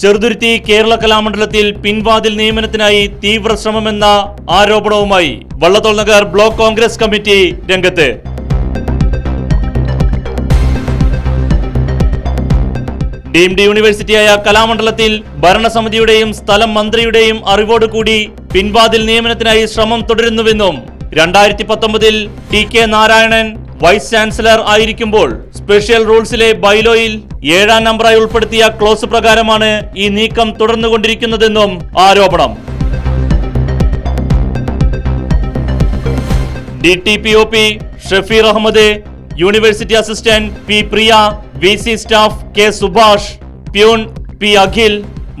ചെറുതുരുത്തി കേരള കലാമണ്ഡലത്തിൽ പിൻവാതിൽ നിയമനത്തിനായി തീവ്ര ശ്രമമെന്ന ആരോപണവുമായി Vallathol Nagar block Congress committee രംഗത്ത്. ഡീംഡ് യൂണിവേഴ്സിറ്റിയായ കലാമണ്ഡലത്തിൽ ഭരണസമിതിയുടെയും സ്ഥലം മന്ത്രിയുടെയും അറിവോടുകൂടി പിൻവാതിൽ നിയമനത്തിനായി ശ്രമം തുടരുന്നുവെന്നും രണ്ടായിരത്തി പത്തൊമ്പതിൽ T K Narayanan vice chancellor ആയിരിക്കുമ്പോൾ സ്പെഷ്യൽ റൂൾസിലെ ബൈലോയിൽ ഏഴാം നമ്പറായി ഉൾപ്പെടുത്തിയ ക്ലോസ് പ്രകാരമാണ് ഈ നീക്കം തുടർന്നുകൊണ്ടിരിക്കുന്നതെന്നും ആരോപണം. D T P O P Shafeer Ahammed university assistant P Priya V C staff K Subhash peon P Akhil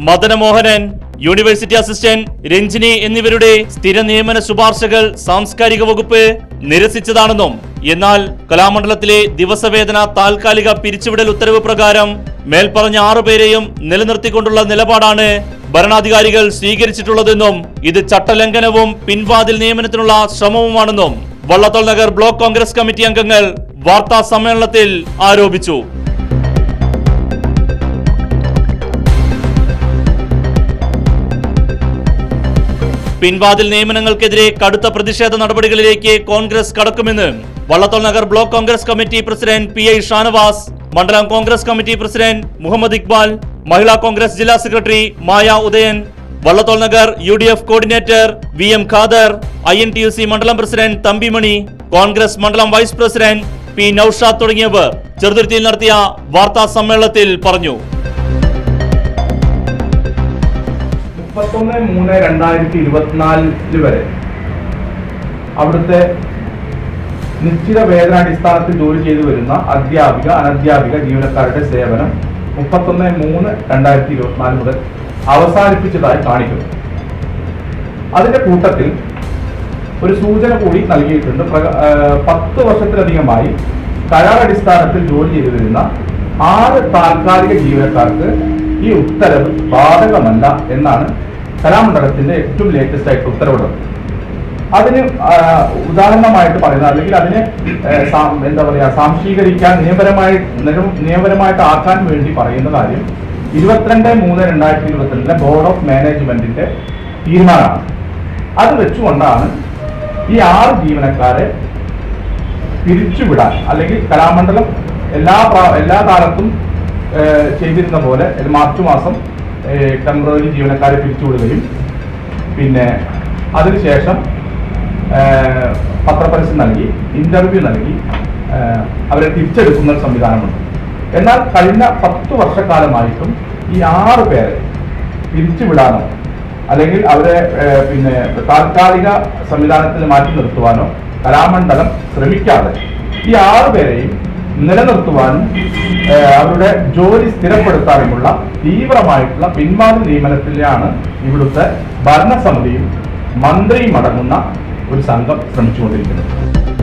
Madanamohanan university assistant Ranjini എന്നിവരുടെ സ്ഥിര നിയമന ശുപാർശകൾ സാംസ്കാരിക വകുപ്പ് നിരസിച്ചതാണെന്നും എന്നാൽ കലാമണ്ഡലത്തിലെ ദിവസവേതന താൽക്കാലിക പിരിച്ചുവിടൽ ഉത്തരവ് പ്രകാരം മേൽപ്പറഞ്ഞ ആറുപേരെയും നിലനിർത്തിക്കൊണ്ടുള്ള നിലപാടാണ് ഭരണാധികാരികൾ സ്വീകരിച്ചിട്ടുള്ളതെന്നും ഇത് ചട്ടലംഘനവും പിൻവാതിൽ നിയമനത്തിനുള്ള ശ്രമവുമാണെന്നും Vallathol Nagar block Congress committee അംഗങ്ങൾ വാർത്താ സമ്മേളനത്തിൽ ആരോപിച്ചു. പിൻവാതിൽ നിയമനങ്ങൾക്കെതിരെ കടുത്ത പ്രതിഷേധ നടപടികളിലേക്ക് Congress കടക്കുമെന്ന് Vallathol Nagar block Congress committee president P I Shanavas മണ്ഡലം കോൺഗ്രസ് കമ്മിറ്റി പ്രസിഡന്റ് മുഹമ്മദ് ഇക്ബാൽ മഹിളാ കോൺഗ്രസ് ജില്ലാ secretary Maya Udayan Vallathol Nagar U D F coordinator V M Khader I N T U C മണ്ഡലം പ്രസിഡന്റ് തമ്പിമണി കോൺഗ്രസ് മണ്ഡലം വൈസ് പ്രസിഡന്റ് പി നൌഷാദ് തുടങ്ങിയവർ ചെറുതുരുത്തിയിൽ നടത്തിയ വാർത്താ സമ്മേളനത്തിൽ പറഞ്ഞു. മുപ്പത്തൊന്ന് മൂന്ന് രണ്ടായിരത്തി ഇരുപത്തിനാലിൽ വരെ. അവിടുത്തെ നിശ്ചിത വേതനാടിസ്ഥാനത്തിൽ ജോലി ചെയ്തു വരുന്ന അധ്യാപിക അനധ്യാപിക ജീവനക്കാരുടെ സേവനം മുപ്പത്തൊന്ന് മൂന്ന് രണ്ടായിരത്തി ഇരുപത്തിനാല് മുതൽ അവസാനിപ്പിച്ചതായി കാണിക്കുന്നു. അതിന്റെ കൂട്ടത്തിൽ ഒരു സൂചന കൂടി നൽകിയിട്ടുണ്ട്. പത്ത് വർഷത്തിലധികമായി കരാറടിസ്ഥാനത്തിൽ ജോലി ചെയ്തു വരുന്ന ആറ് താൽക്കാലിക ജീവനക്കാർക്ക് ഈ ഉത്തരവ് ബാധകമല്ല എന്നാണ് കലാമണ്ഡലത്തിന്റെ ഏറ്റവും ലേറ്റസ്റ്റ് ആയിട്ട് ഉത്തരവിടും. അതിന് ഉദാഹരണമായിട്ട് പറയുന്നത് അല്ലെങ്കിൽ അതിനെ എന്താ പറയാ സാംശീകരിക്കാൻ നിയമപരമായി നിയമപരമായിട്ട് ആക്കാൻ വേണ്ടി പറയുന്ന കാര്യം ഇരുപത്തിരണ്ട് മൂന്ന് രണ്ടായിരത്തി ഇരുപത്തിരണ്ടിലെ ബോർഡ് ഓഫ് മാനേജ്മെന്റിന്റെ തീരുമാനമാണ്. അത് വെച്ചുകൊണ്ടാണ് ഈ ആറ് ജീവനക്കാരെ പിരിച്ചുവിടാൻ അല്ലെങ്കിൽ കലാമണ്ഡലം എല്ലാ എല്ലാ കാലത്തും ചെയ്തിരുന്ന പോലെ മാർച്ച് മാസം ടെമ്പററി ജീവനക്കാരെ പിരിച്ചുവിടുകയും. പിന്നെ അതിനുശേഷം പത്രപരസ്യം നൽകി ഇന്റർവ്യൂ നൽകി അവരെ തിരിച്ചെടുക്കുന്ന സംവിധാനമുണ്ട്. എന്നാൽ കഴിഞ്ഞ പത്ത് വർഷക്കാലമായിട്ടും ഈ ആറ് പേരെ പിരിച്ചുവിടാനോ അല്ലെങ്കിൽ അവരെ പിന്നെ താൽക്കാലിക സംവിധാനത്തിൽ മാറ്റി നിർത്തുവാനോ കലാമണ്ഡലം ശ്രമിക്കാതെ ഈ ആറ് പേരെയും നിലനിർത്തുവാനും അവരുടെ ജോലി സ്ഥിരപ്പെടുത്താനുമുള്ള തീവ്രമായിട്ടുള്ള പിന്മാറ നിയമനത്തിലാണ് ഇവിടുത്തെ ഭരണസമിതിയും മന്ത്രിയും അടങ്ങുന്ന ഒരു സംഘം ശ്രമിച്ചുകൊണ്ടിരിക്കുന്നത്.